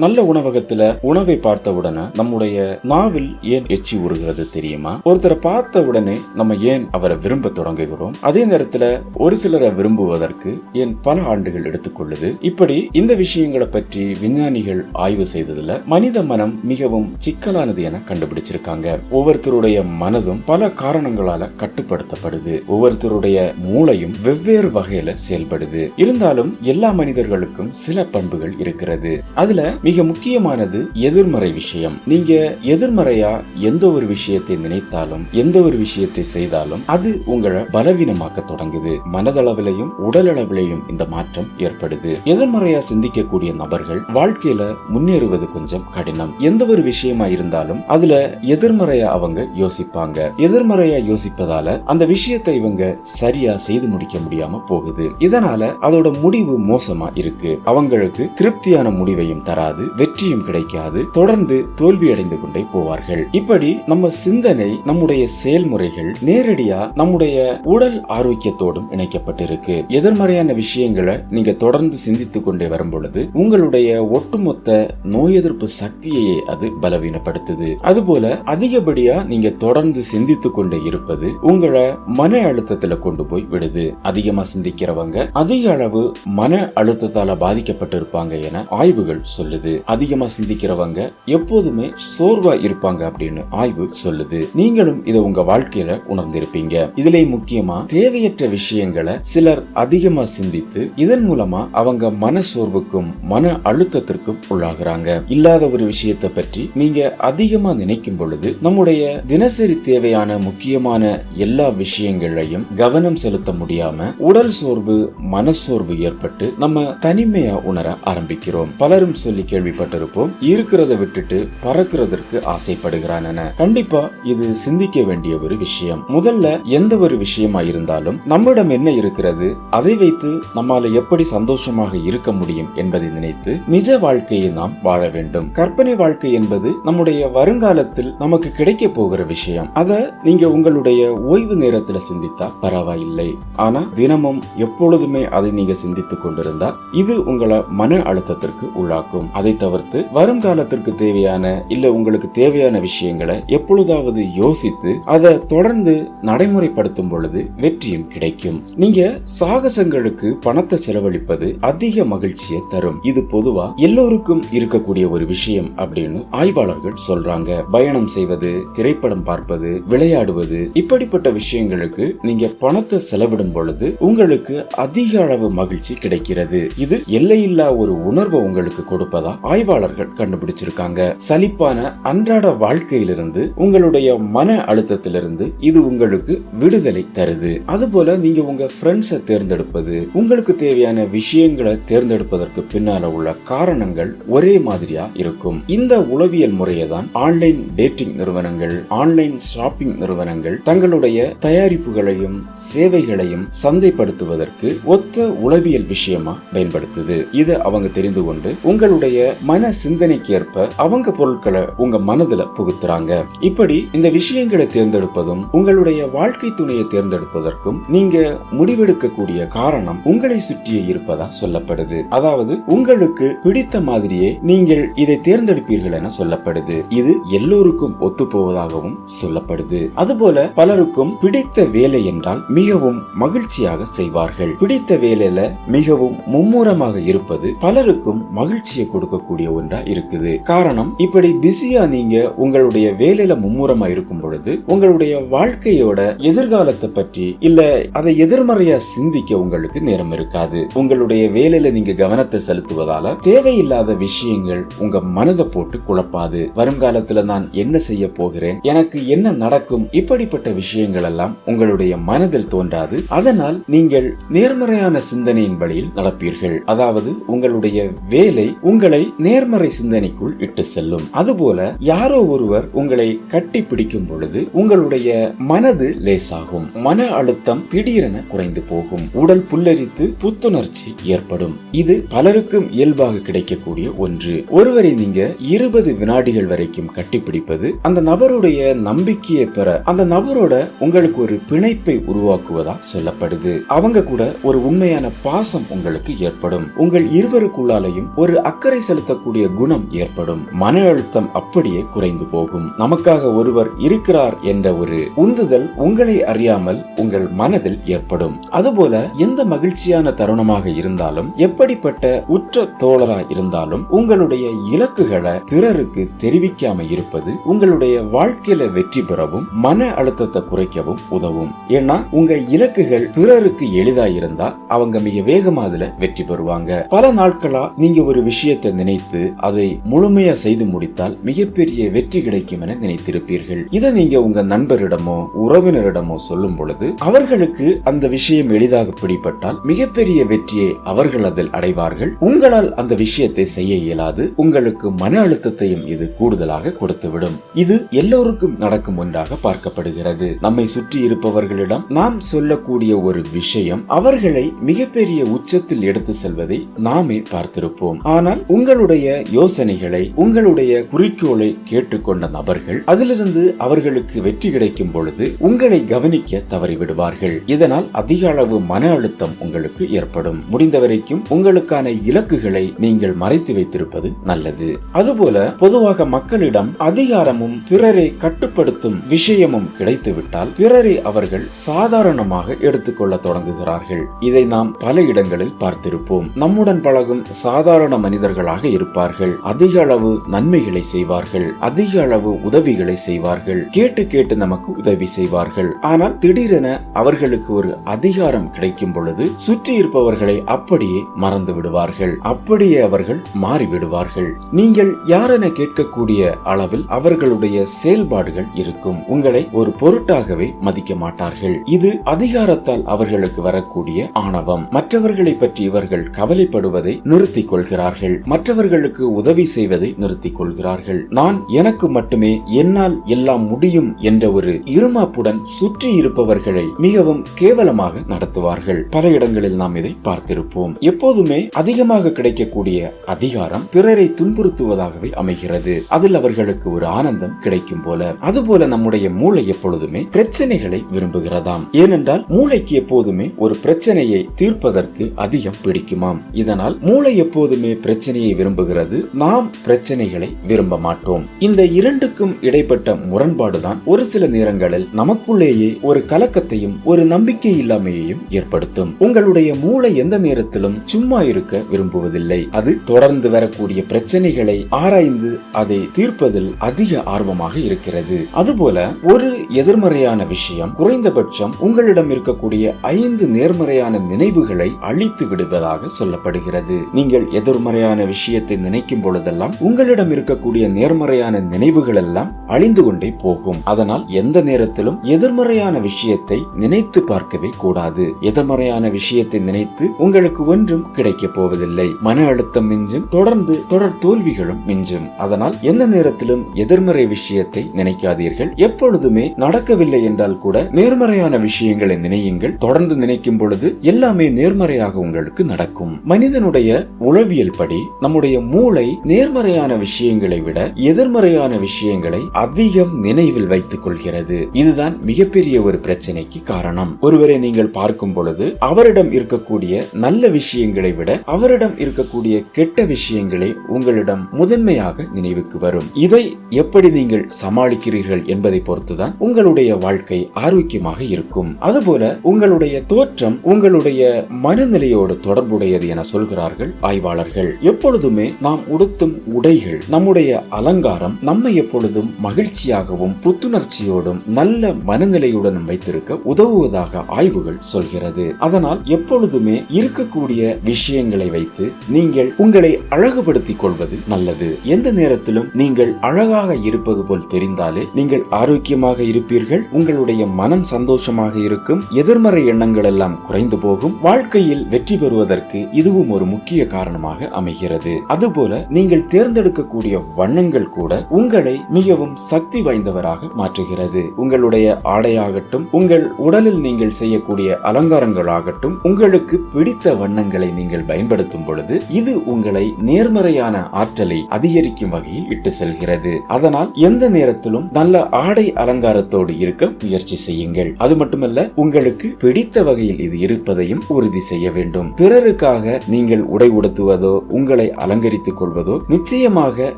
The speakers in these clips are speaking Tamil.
நல்ல உணவகத்துல உணவை பார்த்த உடனே நம்முடைய நாவில் ஏன் எச்சி உருகிறது தெரியுமா? ஒருத்தரை பார்த்த உடனே நம்ம ஏன் அவரை விரும்ப தொடங்குகிறோம்? அதே நேரத்துல ஒரு சிலரை விரும்புவதற்கு ஏன் பல ஆண்டுகள் எடுத்துக்கொள்ளுது? இப்படி இந்த விஷயங்களை பற்றி விஞ்ஞானிகள் ஆய்வு செய்ததுல மனித மனம் மிகவும் சிக்கலானது என கண்டுபிடிச்சிருக்காங்க. ஒவ்வொருத்தருடைய மனதும் பல காரணங்களால கட்டுப்படுத்தப்படுது. ஒவ்வொருத்தருடைய மூளையும் வெவ்வேறு வகையில செயல்படுது. இருந்தாலும் எல்லா மனிதர்களுக்கும் சில பண்புகள் இருக்கிறது. அதுல மிக முக்கியமானது எதிர்மறை விஷயம். நீங்க எதிர்மறையா எந்த ஒரு விஷயத்தை நினைத்தாலும் எந்த ஒரு விஷயத்தை செய்தாலும் அது உங்களை பலவீனமாக்க தொடங்குது. மனதளவிலையும் உடலளவிலையும் இந்த மாற்றம் ஏற்படுது. எதிர்மறையா சிந்திக்கக்கூடிய நபர்கள் வாழ்க்கையில முன்னேறுவது கொஞ்சம் கடினம். எந்த ஒரு விஷயமா இருந்தாலும் அதுல எதிர்மறையா அவங்க யோசிப்பாங்க. எதிர்மறையா யோசிப்பதால அந்த விஷயத்தை இவங்க சரியா செய்து முடிக்க முடியாம போகுது. இதனால அதோட முடிவு மோசமா இருக்கு. அவங்களுக்கு திருப்தியான முடிவையும் தராது. வெற்றியும் கிடைக்காது தொடர்ந்து தோல்வி அடைந்து கொண்டே போவார்கள். இப்படி நம்ம சிந்தனை நம்முடைய செயல்முறைகள் நேரடியா நம்முடைய உடல் ஆரோக்கியத்தோடும் இணைக்கப்பட்டிருக்கு. எதிர்மறையான விஷயங்களை நீங்க தொடர்ந்து சிந்தித்துக் கொண்டே வரும் பொழுது உங்களுடைய ஒட்டுமொத்த நோய் எதிர்ப்பு சக்தியையே அது பலவீனப்படுத்துது. அதுபோல அதிகப்படியா நீங்க தொடர்ந்து சிந்தித்துக் கொண்டே இருப்பது உங்களை மன அழுத்தத்துல கொண்டு போய் விடுது. அதிகமா சிந்திக்கிறவங்க அதிக அளவு மன அழுத்தத்தால பாதிக்கப்பட்டிருப்பாங்க என ஆய்வுகள் சொல்லுது. அதிகமா சிந்திக்கிறவங்க எப்போதுமே சோர்வா இருப்பாங்க அப்படின்னு ஆய்வு சொல்லுது. நீங்களும் இதை உங்க வாழ்க்கையில உணர்ந்திருப்பீங்க. இதுல முக்கியமா தேவையற்ற விஷயங்களை சிலர் அதிகமா சிந்தித்து இதன் மூலமா அவங்க மன சோர்வுக்கும் மன அழுத்தத்திற்கும் உள்ளாகுறாங்க. இல்லாத ஒரு விஷயத்தை பற்றி நீங்க அதிகமா நினைக்கும் பொழுது நம்முடைய தினசரி தேவையான முக்கியமான எல்லா விஷயங்களையும் கவனம் செலுத்த முடியாம உடல் சோர்வு மனசோர்வு ஏற்பட்டு நம்ம தனிமையா உணர ஆரம்பிக்கிறோம். பலரும் சொல்லி கேள்விப்பட்டிருப்போம். இருக்கிறத விட்டுட்டு பறக்கிறதற்கு ஆசைப்படுகிறான் என கண்டிப்பா இது சிந்திக்க வேண்டிய ஒரு விஷயம். முதல்ல எந்த ஒரு விஷயமா இருந்தாலும் நம்மிடம் என்ன இருக்கிறது அதை வைத்து நம்மால எப்படி சந்தோஷமாக இருக்க முடியும் என்பதை நினைத்து நிஜ வாழ்க்கையை நாம் வாழ வேண்டும். கற்பனை வாழ்க்கை என்பது நம்முடைய வருங்காலத்தில் நமக்கு கிடைக்க போகிற விஷயம். அத நீங்க உங்களுடைய ஓய்வு நேரத்துல சிந்தித்தா பரவாயில்லை. ஆனா தினமும் எப்பொழுதுமே அதை நீங்க சிந்தித்துக் கொண்டிருந்தா இது உங்களை மன அழுத்தத்திற்கு உள்ளாக்கும். அதை தவிர்த்து வருங்காலத்திற்கு தேவையான இல்ல உங்களுக்கு தேவையான விஷயங்களை எப்பொழுதாவது யோசித்து அதை தொடர்ந்து நடைமுறைப்படுத்தும் பொழுது வெற்றியும் கிடைக்கும். நீங்க சாகசங்களுக்கு பணத்தை செலவழிப்பது அதிக மகிழ்ச்சியை தரும். இது பொதுவா எல்லோருக்கும் இருக்கக்கூடிய ஒரு விஷயம் அப்படின்னு ஆய்வாளர்கள் சொல்றாங்க. பயணம் செய்வது திரைப்படம் பார்ப்பது விளையாடுவது இப்படிப்பட்ட விஷயங்களுக்கு நீங்க பணத்தை செலவிடும் பொழுது உங்களுக்கு அதிக அளவு மகிழ்ச்சி கிடைக்கிறது. இது எல்லையில்லா ஒரு உணர்வை உங்களுக்கு கொடுப்பதா ஆய்வாளர்கள் கண்டுபிடிச்சிருக்காங்க. சலிப்பான அன்றாட வாழ்க்கையிலிருந்து உங்களுடைய மன அழுத்தத்திலிருந்து இது உங்களுக்கு விடுதலை தருது. அதுபோல நீங்க உங்க ஃப்ரெண்ட்ஸை தேர்ந்தெடுப்பது உங்களுக்கு தேவையான விஷயங்களை தேர்ந்தெடுப்பதற்கு பின்னால உள்ள காரணங்கள் ஒரே மாதிரியா இருக்கும். இந்த உளவியல் முறையை தான் ஆன்லைன் டேட்டிங் நிறுவனங்கள் ஆன்லைன் ஷாப்பிங் நிறுவனங்கள் தங்களுடைய தயாரிப்புகளையும் சேவைகளையும் சந்தைப்படுத்துவதற்கு ஒத்த உளவியல் விஷயமா பயன்படுத்துது. இது அவங்க தெரிந்து கொண்டு உங்களுடைய மன சிந்தனைக்கு ஏற்ப அவங்க பொருட்களை உங்க மனதுல புகுத்துறாங்க. இப்படி இந்த விஷயங்களை தேர்ந்தெடுப்பதும் உங்களுடைய வாழ்க்கை துணையை தேர்ந்தெடுப்பதற்கும் நீங்க முடிவெடுக்கக்கூடிய காரணம் உங்களை சுற்றியே இருப்பதா சொல்லப்படுது. அதாவது உங்களுக்கு பிடித்த மாதிரியே நீங்கள் இதை தேர்ந்தெடுப்பீர்கள் என சொல்லப்படுது. இது எல்லோருக்கும் ஒத்து போவதாகவும் சொல்லப்படுது. அதுபோல பலருக்கும் பிடித்த வேலை என்றால் மிகவும் மகிழ்ச்சியாக செய்வார்கள். பிடித்த வேலையில மிகவும் மும்முரமாக இருப்பது பலருக்கும் மகிழ்ச்சியை கொடுக்கக்கூடிய ஒன்றா இருக்குது. காரணம் இப்படி பிஸியா நீங்க உங்களுடைய வேலையில மும்முரமா இருக்கும் பொழுது உங்களுடைய வாழ்க்கையோட எதிர்காலத்தை பற்றி இல்ல அதை எதிர்மறையா சிந்திக்க உங்களுக்கு நேரம் இருக்காது. உங்களுடைய வேலையில நீங்க கவனத்தை செலுத்துவதால தேவையில்லாத விஷயங்கள் உங்க மனதை போட்டு குழப்பாது. வருங்காலத்துல நான் என்ன செய்ய போகிறேன் எனக்கு என்ன நடக்கும் இப்படிப்பட்ட விஷயங்கள் எல்லாம் உங்களுடைய மனதில் தோன்றாது. அதனால் நீங்கள் நேர்மறையான சிந்தனையின் வழியில் நடப்பீர்கள். அதாவது உங்களுடைய வேலை உங்களை உங்களை நேர்மறை சிந்தனைக்குள் இட்டு செல்லும். அதுபோல யாரோ ஒருவர் உங்களை கட்டி பிடிக்கும் பொழுது உங்களுடைய மனது லேசாகும். மன அழுத்தம் திடீரென குறைந்து போகும். உடல் புல்லரித்து புத்துணர்ச்சி ஏற்படும். இது பலருக்கும் இயல்பாக கிடைக்கக்கூடிய ஒன்று. ஒருவரை நீங்க இருபது வினாடிகள் வரைக்கும் கட்டிப்பிடிப்பது அந்த நபருடைய நம்பிக்கையை பெற அந்த நபரோட உங்களுக்கு ஒரு பிணைப்பை உருவாக்குவதா சொல்லப்படுது. அவங்க கூட ஒரு உண்மையான பாசம் உங்களுக்கு ஏற்படும். உங்கள் இருவருக்குள்ளாலையும் ஒரு அக்கறை செலுத்தக்கூடிய குணம் ஏற்படும். மன அழுத்தம் அப்படியே குறைந்து போகும். நமக்காக ஒருவர் இருக்கிறார் என்ற ஒரு உந்துதல் உங்களை அறியாமல் உங்கள் மனதில் ஏற்படும். அதுபோல எந்த மகிழ்ச்சியான தருணமாக இருந்தாலும் எப்படிப்பட்ட உற்ற தோழரா இருந்தாலும் உங்களுடைய இலக்குகளை பிறருக்கு தெரிவிக்காம இருப்பது உங்களுடைய வாழ்க்கையில வெற்றி பெறவும் மன அழுத்தத்தை குறைக்கவும் உதவும். ஏன்னா உங்க இலக்குகள் பிறருக்கு எளிதா இருந்தா அவங்க மிக வேகமா அதுல வெற்றி பெறுவாங்க. பல நாட்களா நீங்க ஒரு விஷயத்தை நினைத்து அதை முழுமையா செய்து முடித்தால் மிகப்பெரிய வெற்றி கிடைக்கும் என நினைத்திருப்பீர்கள். இதை நீங்க உங்க நண்பரிடமோ உறவினரிடமோ சொல்லும் பொழுது அவர்களுக்கு அந்த விஷயம் எளிதாக பிடிப்பட்டால் மிகப்பெரிய வெற்றியை அவர்கள் அதில் அடைவார்கள். உங்களால் அந்த விஷயத்தை செய்ய இயலாது. உங்களுக்கு மன அழுத்தத்தையும் இது கூடுதலாக கொடுத்துவிடும். இது எல்லோருக்கும் நடக்கும் ஒன்றாக பார்க்கப்படுகிறது. நம்மை சுற்றி இருப்பவர்களிடம் நாம் சொல்லக்கூடிய ஒரு விஷயம் அவர்களை மிகப்பெரிய உச்சத்தில் எடுத்து செல்வதை நாமே பார்த்திருப்போம். ஆனால் உங்களுடைய யோசனைகளை உங்களுடைய குறிக்கோளை கேட்டுக்கொண்ட நபர்கள் அதிலிருந்து அவர்களுக்கு வெற்றி கிடைக்கும் பொழுது உங்களை கவனிக்க தவறிவிடுவார்கள். இதனால் அதிக அளவு மன அழுத்தம் உங்களுக்கு ஏற்படும். முடிந்தவரைக்கும் உங்களுக்கான இலக்குகளை நீங்கள் மறைத்து வைத்திருப்பது நல்லது. அதுபோல பொதுவாக மக்களிடம் அதிகாரமும் பிறரை கட்டுப்படுத்தும் விஷயமும் கிடைத்துவிட்டால் பிறரை அவர்கள் சாதாரணமாக எடுத்துக்கொள்ள தொடங்குகிறார்கள். இதை நாம் பல இடங்களில் பார்த்திருப்போம். நம்முடன் பழகும் சாதாரண மனிதர்களாக இருப்பார்கள். அதிக அளவு நன்மைகளை செய்வார்கள். அதிக அளவு உதவிகளை செய்வார்கள். கேட்டு கேட்டு நமக்கு உதவி செய்வார்கள். ஆனால் திடீரென அவர்களுக்கு ஒரு அதிகாரம் கிடைக்கும் பொழுது சுற்றி இருப்பவர்களை அப்படியே மறந்து விடுவார்கள். அப்படியே அவர்கள் மாறிவிடுவார்கள். நீங்கள் யாரென கேட்கக்கூடிய அளவில் அவர்களுடைய செயல்பாடுகள் இருக்கும். உங்களை ஒரு பொருட்டாகவே மதிக்க மாட்டார்கள். இது அதிகாரத்தால் அவர்களுக்கு வரக்கூடிய ஆணவம். மற்றவர்களை பற்றி இவர்கள் கவலைப்படுவதை நிறுத்திக் கொள்கிறார்கள். மற்றவர்களுக்கு உதவி செய்வதை நிறுத்திக் கொள்கிறார்கள் நான் எனக்கு மட்டுமே என்னால் எல்லாம் முடியும் என்ற ஒரு இருமாப்புடன் சுற்றி இருப்பவர்களை மிகவும் கேவலமாக நடத்துவார்கள். பல இடங்களில் நாம் இதை பார்த்திருப்போம். எப்போதுமே அதிகமாக கிடைக்கக்கூடிய அதிகாரம் பிறரை துன்புறுத்துவதாகவே அமைகிறது. அதில் அவர்களுக்கு ஒரு ஆனந்தம் கிடைக்கும் போல. அதுபோல நம்முடைய மூளை எப்பொழுதுமே பிரச்சனைகளை விரும்புகிறதாம். ஏனென்றால் மூளைக்கு எப்போதுமே ஒரு பிரச்சனையை தீர்ப்பதற்கு அதிகம் பிடிக்குமாம். இதனால் மூளை எப்போதுமே பிரச்சனையை விரும்புகிறது. நாம் பிரச்சனைகளை விரும்ப மாட்டோம். இந்த இரண்டுக்கும் இடைப்பட்ட முரண்பாடுதான் ஒரு சில நேரங்களில் நமக்குள்ளேயே ஒரு கலக்கத்தையும் ஒரு நம்பிக்கை இல்லாமையையும் ஏற்படுத்தும். உங்களுடைய மூளை எந்த நேரத்திலும் சும்மா இருக்க விரும்புவதில்லை. அது தொடர்ந்து வரக்கூடிய பிரச்சனைகளை ஆராய்ந்து அதை தீர்ப்பதில் அதிக ஆர்வமாக இருக்கிறது. அதுபோல ஒரு எதிர்மறையான விஷயம் குறைந்தபட்சம் உங்களிடம் இருக்கக்கூடிய ஐந்து நேர்மறையான நினைவுகளை அழித்து விடுவதாக சொல்லப்படுகிறது. நீங்கள் எதிர்மறையான விஷயம் விஷயத்தை நினைக்கும் பொழுதெல்லாம் உங்களிடம் இருக்கக்கூடிய நேர்மறையான நினைவுகள் எல்லாம் அழிந்து கொண்டே போகும். அதனால் எந்த நேரத்திலும் எதிர்மறையான விஷயத்தை நினைத்து பார்க்கவே கூடாது. எதிர்மறையான விஷயத்தை நினைத்து உங்களுக்கு ஒன்றும் கிடைக்க போவதில்லை. மன அழுத்தம் மிஞ்சும் தொடர்ந்து தொடர் தோல்விகளும் மிஞ்சும். அதனால் எந்த நேரத்திலும் எதிர்மறை விஷயத்தை நினைக்காதீர்கள். எப்பொழுதுமே நடக்கவில்லை என்றால் கூட நேர்மறையான விஷயங்களை நினையுங்கள். தொடர்ந்து நினைக்கும் பொழுது எல்லாமே நேர்மறையாக உங்களுக்கு நடக்கும். மனிதனுடைய உளவியல் படி நம்முடைய மூளை நேர்மறையான விஷயங்களை விட எதிர்மறையான விஷயங்களை அதிகம் நினைவில் வைத்துக் கொள்கிறது. இதுதான் மிகப்பெரிய ஒரு பிரச்சனைக்கு காரணம். ஒருவரை நீங்கள் பார்க்கும் பொழுது அவரிடம் இருக்கக்கூடிய நல்ல விஷயங்களை விட அவரிடம் இருக்கக்கூடிய கெட்ட விஷயங்களை உங்களிடம் முதன்மையாக நினைவுக்கு வரும். இதை எப்படி நீங்கள் சமாளிக்கிறீர்கள் என்பதை பொறுத்துதான் உங்களுடைய வாழ்க்கை ஆரோக்கியமாக இருக்கும். அதுபோல உங்களுடைய தோற்றம் உங்களுடைய மனநிலையோடு தொடர்புடையது என சொல்கிறார்கள் ஆய்வாளர்கள். எப்பொழுதுமே நாம் உடுத்தும் உடைகள் நம்முடைய அலங்காரம் நம்மை எப்பொழுதும் மகிழ்ச்சியாகவும் புத்துணர்ச்சியோடும் நல்ல மனநிலையுடனும் வைத்திருக்க உதவுவதாக ஆய்வுகள் சொல்கிறது. அதனால் எப்பொழுதுமே இருக்கக்கூடிய விஷயங்களை வைத்து நீங்கள் உங்களை அழகுபடுத்திக் கொள்வது நல்லது. எந்த நேரத்திலும் நீங்கள் அழகாக இருப்பது போல் தெரிந்தாலே நீங்கள் ஆரோக்கியமாக இருப்பீர்கள் உங்களுடைய மனம் சந்தோஷமாக இருக்கும் எதிர்மறை எண்ணங்கள் எல்லாம் குறைந்து போகும் வாழ்க்கையில் வெற்றி பெறுவதற்கு இதுவும் ஒரு முக்கிய காரணமாக அமைகிறது. அதுபோல நீங்கள் தேர்ந்தெடுக்கக்கூடிய வண்ணங்கள் கூட உங்களை மிகவும் சக்தி வாய்ந்தவராக மாற்றுகிறது. உங்களுடைய ஆடையாகட்டும் உங்கள் உடலில் நீங்கள் செய்யக்கூடிய அலங்காரங்களாகட்டும் உங்களுக்கு பிடித்த வண்ணங்களை நீங்கள் பயன்படுத்தும் பொழுது இது உங்களை நேர்மறையான ஆற்றலை அதிகரிக்கும் வகையில் இட்டு செல்கிறது. அதனால் எந்த நேரத்திலும் நல்ல ஆடை அலங்காரத்தோடு இருக்க முயற்சி செய்யுங்கள். அது மட்டுமல்ல உங்களுக்கு பிடித்த வகையில் இது இருப்பதையும் உறுதி செய்ய வேண்டும். பிறருக்காக நீங்கள் உடை உடுத்துவதோ உங்களை அலங்கரித்துக் கொள்வதோ நிச்சயமாக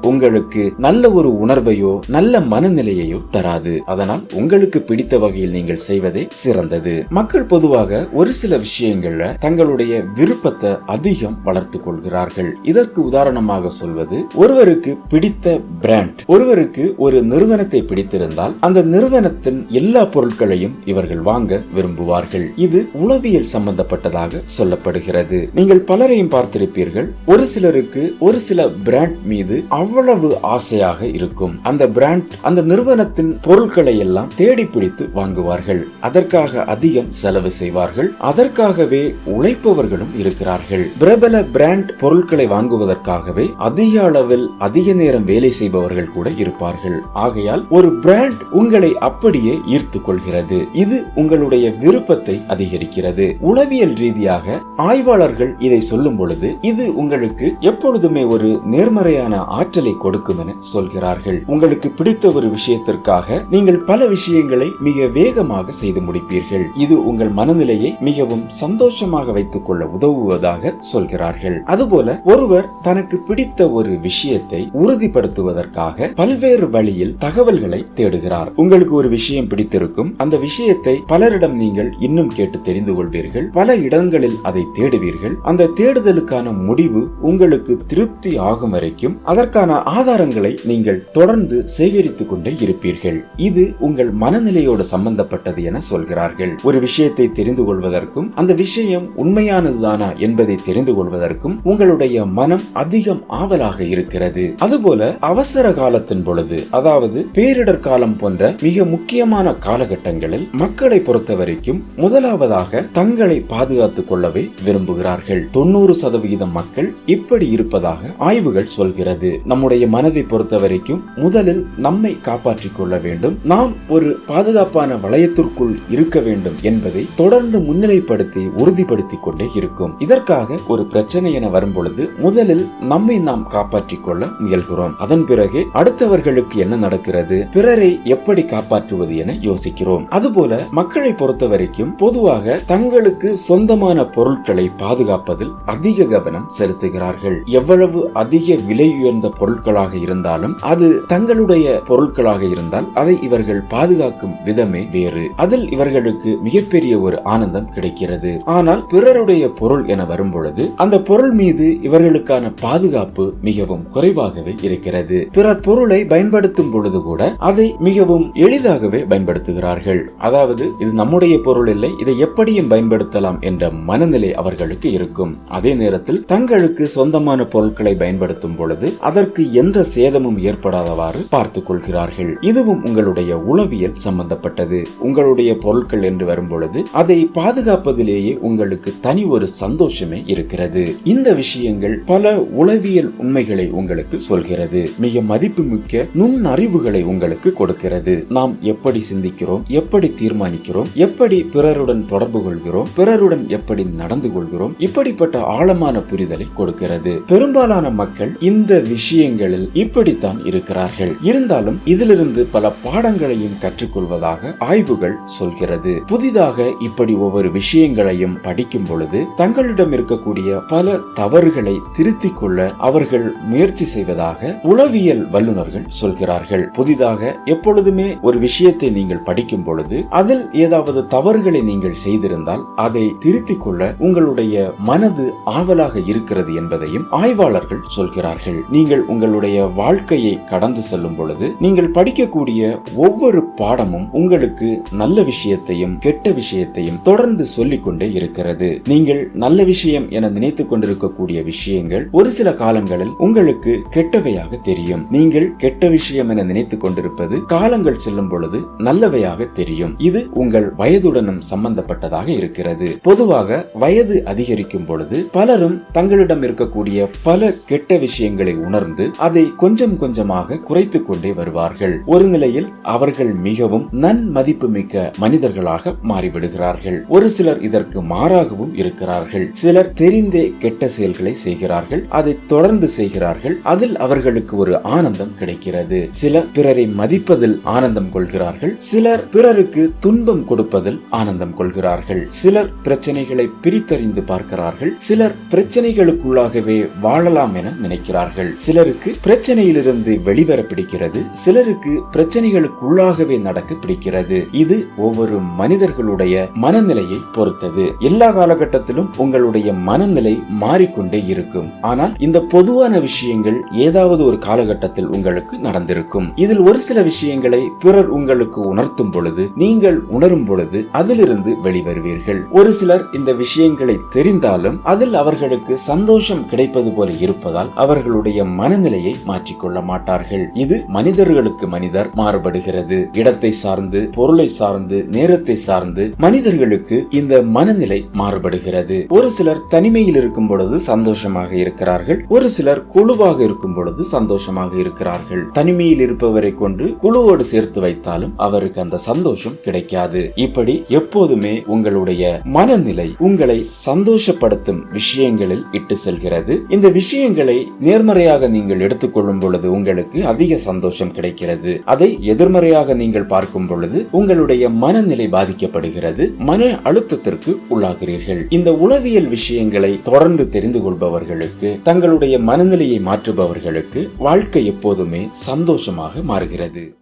உங்களுக்கு நல்ல ஒரு உணர்வையோ நல்ல மனநிலையையோ தராது. அதனால் உங்களுக்கு பிடித்த வகையில் நீங்கள் செய்வதே சிறந்தது. மக்கள் பொதுவாக ஒரு சில விஷயங்கள்ல தங்களுடைய விருப்பத்தை அதிகம் வளர்த்துக் கொள்கிறார்கள். இதற்கு உதாரணமாக சொல்வது ஒருவருக்கு பிடித்த பிராண்ட் ஒருவருக்கு ஒரு நிறுவனத்தை பிடித்திருந்தால் அந்த நிறுவனத்தின் எல்லா பொருட்களையும் இவர்கள் வாங்க விரும்புவார்கள். இது உளவியல் சம்பந்தப்பட்டதாக சொல்லப்படுகிறது. நீங்கள் பலரையும் பார்த்திருப்பீர்கள். ஒரு சிலருக்கு ஒரு சில பிராண்ட் மீது அவ்வளவு ஆசையாக இருக்கும். அந்த பிராண்ட் அந்த நிறுவனத்தின் பொருட்களை எல்லாம் தேடி பிடித்து வாங்குவார்கள். அதற்காக அதிகம் செலவு செய்வார்கள். அதற்காகவே உழைப்பவர்களும் இருக்கிறார்கள். பிரபல பிராண்ட் பொருட்களை வாங்குவதற்காகவே அதிக அளவில் அதிக நேரம் வேலை செய்பவர்கள் கூட இருப்பார்கள். ஆகையால் ஒரு பிராண்ட் உங்களை அப்படியே ஈர்த்து கொள்கிறது. இது உங்களுடைய விருப்பத்தை அதிகரிக்கிறது. உளவியல் ரீதியாக ஆய்வாளர்கள் இதை சொல்லும் பொழுது இது உங்களுக்கு எப்பொழுதுமே ஒரு நேர்மறையான ஆற்றலை கொடுக்கும் என சொல்கிறார்கள். உங்களுக்கு பிடித்த ஒரு விஷயத்திற்காக நீங்கள் பல விஷயங்களை மிக வேகமாக செய்து முடிப்பீர்கள். இது உங்கள் மனநிலையை மிகவும் சந்தோஷமாக வைத்துக் கொள்ள உதவுவதாக சொல்கிறார்கள். அதுபோல ஒருவர் தனக்கு பிடித்த ஒரு விஷயத்தை உறுதிப்படுத்துவதற்காக பல்வேறு வழியில் தகவல்களை தேடுகிறார். உங்களுக்கு ஒரு விஷயம் பிடித்திருக்கும். அந்த விஷயத்தை பலரிடம் நீங்கள் இன்னும் கேட்டு தெரிந்து கொள்வீர்கள். பல இடங்களில் அதை தேடுவீர்கள். அந்த தேடுதலுக்கான முடிவு உங்களுக்கு திருப்தி ஆகும் வரைக்கும் அதற்கான ஆதாரங்களை நீங்கள் தொடர்ந்து சேகரித்துக் கொண்டே இருப்பீர்கள். இது உங்கள் மனநிலையோடு சம்பந்தப்பட்டது என சொல்கிறார்கள். ஒரு விஷயத்தை தெரிந்து கொள்வதற்கும் அந்த விஷயம் உண்மையானதுதானா என்பதை தெரிந்து கொள்வதற்கும் உங்களுடைய மனம் அதிகம் ஆவலாக இருக்கிறது. அதுபோல அவசர காலத்தின் பொழுது அதாவது பேரிடர் காலம் போன்ற மிக முக்கியமான காலகட்டங்களில் மக்களை பொறுத்த வரைக்கும் முதலாவதாக தங்களை பாதுகாத்துக் கொள்ளவே விரும்புகிறார்கள். தொண்ணூறு சதவிகிதம் மக்கள் இப்படி இருப்பதாக ஆய்வுகள் சொல்கிறது. நம்முடைய மனதை பொறுத்த வரைக்கும் முதலில் நம்மை காப்பாற்றிக் கொள்ள வேண்டும். நாம் ஒரு பாதுகாப்பான வளையத்திற்குள் இருக்க வேண்டும் என்பதை தொடர்ந்து முன்னிலைப்படுத்தி உறுதிப்படுத்திக் கொண்டே இருக்கும். இதற்காக ஒரு பிரச்சனை என வரும்பொழுது முதலில் நம்மை நாம் காப்பாற்றிக் கொள்ள முயல்கிறோம். அதன் பிறகு அடுத்தவர்களுக்கு என்ன நடக்கிறது? பிறரை எப்படி காப்பாற்றுவது என யோசிக்கிறோம். அதுபோல மக்களை பொறுத்த வரைக்கும் பொதுவாக தங்களுக்கு சொந்தமான பொருட்களை பாதுகாப்பதில் அதிக கவனம் செலுத்துகிறார்கள். எவ்வளவு அதிக விலை உயர்ந்த பொருட்களாக இருந்தாலும் அது தங்களுடைய பொருட்களாக இருந்தால் அதை இவர்கள் பாதுகாக்கும் விதமே வேறு. அதில் இவர்களுக்கு மிகப்பெரிய ஒரு ஆனந்தம் கிடைக்கிறது. ஆனால் பிறருடைய பொருள் என வரும்பொழுது அந்த பொருள் மீது இவர்களுக்கான பாதுகாப்பு மிகவும் குறைவாகவே இருக்கிறது. பிறர் பொருளை பயன்படுத்தும் பொழுது கூட அதை மிகவும் எளிதாகவே பயன்படுத்துகிறார்கள். அதாவது இது நம்முடைய பொருள் இல்லை இதை எப்படியும் பயன்படுத்தலாம் என்ற மனநிலை அவர்களுக்கு இருக்கும். அதே நேரத்தில் தங்களுக்கு சொந்தமாக சொந்தமான பொருட்களை பயன்படுத்தும் பொழுது அதற்கு எந்த சேதமும் ஏற்படாதவாறு பார்த்துக் கொள்கிறார்கள். இதுவும் உங்களுடைய உளவியல் சம்பந்தப்பட்டது. உங்களுடைய பொருட்கள் என்று வரும் பொழுது அதை பாதுகாப்பதிலேயே உங்களுக்கு தனி ஒரு சந்தோஷமே இருக்கிறது. இந்த விஷயங்கள் பல உளவியல் உண்மைகளை உங்களுக்கு சொல்கிறது. மிக மதிப்புமிக்க நுண்ணறிவுகளை உங்களுக்கு கொடுக்கிறது. நாம் எப்படி சிந்திக்கிறோம்? எப்படி தீர்மானிக்கிறோம்? எப்படி பிறருடன் தொடர்பு கொள்கிறோம்? பிறருடன் எப்படி நடந்து கொள்கிறோம்? இப்படிப்பட்ட ஆழமான புரிதலை கொடுக்கிறது. பெரும்பாலான மக்கள் இந்த விஷயங்களில் இப்படித்தான் இருக்கிறார்கள். இருந்தாலும் இதிலிருந்து பல பாடங்களையும் கற்றுக்கொள்வதாக ஆய்வுகள் சொல்கிறது. புதிதாக இப்படி ஒவ்வொரு விஷயங்களையும் படிக்கும் பொழுது தங்களிடம் இருக்கக்கூடிய பல தவறுகளை திருத்திக் கொள்ள அவர்கள் முயற்சி செய்வதாக உளவியல் வல்லுநர்கள் சொல்கிறார்கள். புதிதாக எப்பொழுதுமே ஒரு விஷயத்தை நீங்கள் படிக்கும் பொழுது அதில் ஏதாவது தவறுகளை நீங்கள் செய்திருந்தால் அதை திருத்திக் கொள்ள உங்களுடைய மனது ஆவலாக இருக்கிறது என்பதையும் ஆய்வாளர்கள் சொல்கிறார்கள் நீங்கள் உங்களுடைய வாழ்க்கையை கடந்து செல்லும் பொழுது நீங்கள் படிக்கக்கூடிய ஒவ்வொரு பாடமும் உங்களுக்கு நல்ல விஷயத்தையும் கெட்ட விஷயத்தையும் தொடர்ந்து சொல்லிக்கொண்டே இருக்கிறது. நீங்கள் நல்ல விஷயம் என நினைத்துக் கொண்டிருக்கக்கூடிய விஷயங்கள் ஒரு சில காலங்களில் உங்களுக்கு கெட்டவையாக தெரியும். நீங்கள் கெட்ட விஷயம் என நினைத்துக் கொண்டிருப்பது காலங்கள் செல்லும் பொழுது நல்லவையாக தெரியும். இது உங்கள் வயதுடனும் சம்பந்தப்பட்டதாக இருக்கிறது. பொதுவாக வயது அதிகரிக்கும் பொழுது பலரும் தங்களிடம் இருக்கக்கூடிய பல கெட்ட விஷயங்களை உணர்ந்து அதை கொஞ்சம் கொஞ்சமாக குறைத்துக் கொண்டே வருவார்கள். ஒரு நிலையில் அவர்கள் மிகவும் நன்மதிப்பு மிக்க மனிதர்களாக மாறிவிடுகிறார்கள். ஒரு சிலர் இதற்கு மாறாகவும் இருக்கிறார்கள். சிலர் தெரிந்தே கெட்ட செயல்களை செய்கிறார்கள். அதை தொடர்ந்து செய்கிறார்கள். அதில் அவர்களுக்கு ஒரு ஆனந்தம் கிடைக்கிறது. சிலர் பிறரை மதிப்பதில் ஆனந்தம் கொள்கிறார்கள். சிலர் பிறருக்கு துன்பம் கொடுப்பதில் ஆனந்தம் கொள்கிறார்கள். சிலர் பிரச்சனைகளை பிரித்தறிந்து பார்க்கிறார்கள். சிலர் பிரச்சனைகளுக்குள்ளாகவே வாழலாம் என நினைக்கிறார்கள். சிலருக்கு பிரச்சனையிலிருந்து வெளிவர பிடிக்கிறது சிலருக்கு பிரச்சனைகளுக்குள்ளாகவே நடக்க பிடிக்கிறது இது ஒவ்வொரு மனிதர்களுடைய மனநிலையை பொறுத்தது. எல்லா காலகட்டத்திலும் உங்களுடைய மனநிலை மாறிக்கொண்டே இருக்கும். ஆனால் இந்த பொதுவான விஷயங்கள் ஏதாவது ஒரு காலகட்டத்தில் உங்களுக்கு நடந்திருக்கும். இதில் ஒரு சில விஷயங்களை பிறர் உங்களுக்கு உணர்த்தும் பொழுது நீங்கள் உணரும் பொழுது அதிலிருந்து வெளிவருவீர்கள். ஒரு சிலர் இந்த விஷயங்களை தெரிந்தாலும் அதில் அவர்களுக்கு சந்தோஷம் நினைப்பது போல இருப்பதால் அவர்களுடைய மனநிலையை மாற்றிக்கொள்ள மாட்டார்கள். இது மனிதர்களுக்கு மனிதர் மாறுபடுகிறது. இடத்தை சார்ந்து பொருளை சார்ந்து நேரத்தை சார்ந்து மனிதர்களுக்கு இந்த மனநிலை மாறுபடுகிறது. ஒரு சிலர் தனிமையில் இருக்கும் பொழுது சந்தோஷமாக இருக்கிறார்கள். ஒரு சிலர் குழுவாக இருக்கும் பொழுது சந்தோஷமாக இருக்கிறார்கள். தனிமையில் இருப்பவரை கொண்டு குழுவோடு சேர்த்து வைத்தாலும் அவருக்கு அந்த சந்தோஷம் கிடைக்காது. இப்படி எப்போதுமே உங்களுடைய மனநிலை உங்களை சந்தோஷப்படுத்தும் விஷயங்களில் இட்டு செல்கிறது. இந்த விஷயங்களை நேர்மறையாக நீங்கள் எடுத்துக்கொள்ளும் பொழுது உங்களுக்கு அதிக சந்தோஷம் கிடைக்கிறது. அதை எதிர்மறையாக நீங்கள் பார்க்கும் பொழுது உங்களுடைய மனநிலை பாதிக்கப்படுகிறது. மன அழுத்தத்திற்கு உள்ளாகிறீர்கள். இந்த உளவியல் விஷயங்களை தொடர்ந்து தெரிந்து கொள்பவர்களுக்கு தங்களுடைய மனநிலையை மாற்றுபவர்களுக்கு வாழ்க்கை எப்போதுமே சந்தோஷமாக மாறுகிறது.